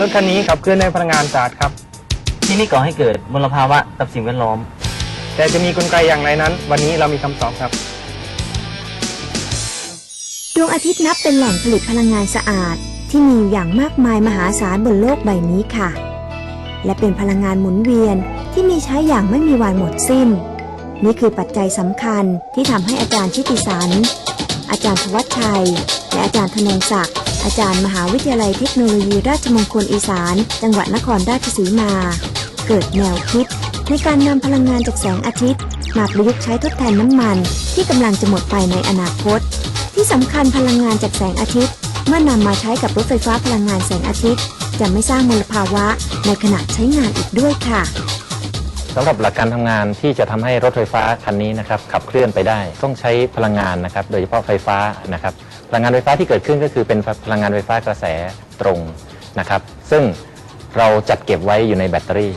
รถคันนี้ขับเคลื่อนด้วยพลังงานสะอาดครับ ที่นี่ก่อให้เกิดมลภาวะกับสิ่งแวดล้อม แต่จะมีกลไกอย่างไรนั้น วันนี้เรามีคำตอบครับ ดวงอาทิตย์นับเป็นแหล่งผลิตพลังงานสะอาด ที่มีอยู่อย่างมากมายมหาศาลบนโลกใบนี้ค่ะ และเป็นพลังงานหมุนเวียนที่มีใช้อย่างไม่มีวันหมดสิ้น นี่คือปัจจัยสำคัญที่ทำให้อาจารย์ชิติสัน อาจารย์ธวัชชัย และอาจารย์ธนงศักดิ์ อาจารย์มหาวิทยาลัยเทคโนโลยีราชมงคลอีสาน จังหวัดนครราชสีมา เกิดแนวคิด ในการนำพลังงานจากแสงอาทิตย์ มาประยุกต์ใช้ทดแทนน้ำมัน ที่กำลังจะหมดไปในอนาคต ที่สำคัญพลังงานจากแสงอาทิตย์ เมื่อนำมาใช้กับรถไฟฟ้าพลังงานแสงอาทิตย์ จะไม่สร้างมลภาวะในขณะใช้งานอีกด้วยค่ะ สำหรับหลักการทำงานที่จะทำให้รถไฟฟ้าคันนี้นะครับขับเคลื่อนไปได้ ต้องใช้พลังงานนะครับโดยเฉพาะไฟฟ้านะครับพลังงานไฟฟ้าที่เกิดขึ้นก็คือเป็นพลังงานไฟฟ้ากระแสตรงนะครับซึ่งเราจัดเก็บไว้อยู่ในแบตเตอรี่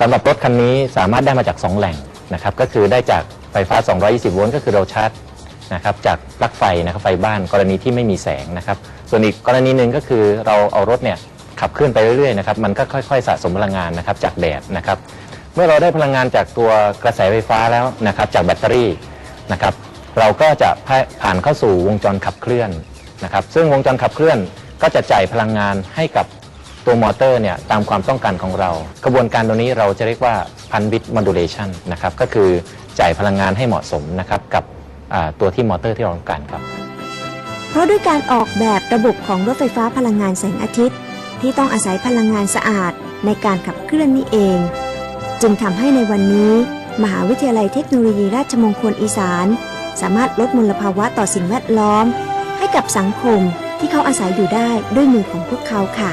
สำหรับรถคันนี้สามารถได้มาจาก 2 แหล่งนะครับก็คือได้จากไฟฟ้า 220 โวลต์ก็คือเราชาร์จนะครับจากปลั๊กไฟนะครับไฟบ้านกรณีที่ไม่มีแสงนะครับส่วนอีกกรณีหนึ่งก็คือเราเอารถเนี่ยขับเคลื่อนไปเรื่อยๆนะครับมันก็ค่อยๆ สะสมพลังงานนะครับจากแดดนะครับ เมื่อเราได้พลังงานจากตัวกระแสไฟฟ้าแล้วนะครับจากแบตเตอรี่นะครับเราก็จะผ่านเข้าสู่วงจรขับเคลื่อนนะครับซึ่งวงจรขับเคลื่อนก็จะจ่ายพลังงานให้กับตัวมอเตอร์เนี่ยตามความต้องการของเรา กระบวนการตรงนี้เราจะเรียกว่าพันบิตม d u l a t i o n นะครับก็คือจ่ายพลังงานให้เหมาะสมนะครับกับตัวที่มอเตอร์ที่เราต้องการครับ เพราะด้วยการออกแบบระบบของรถไฟฟ้าพลังงานแสงอาทิตย์ ที่ต้องอาศัยพลังงานสะอาดในการขับเคลื่อนนี่เอง จึงทำให้ในวันนี้ มหาวิทยาลัยเทคโนโลยีราชมงคลอีสาน สามารถลดมลภาวะต่อสิ่งแวดล้อม ให้กับสังคมที่เขาอาศัยอยู่ได้ด้วยมือของพวกเขาค่ะ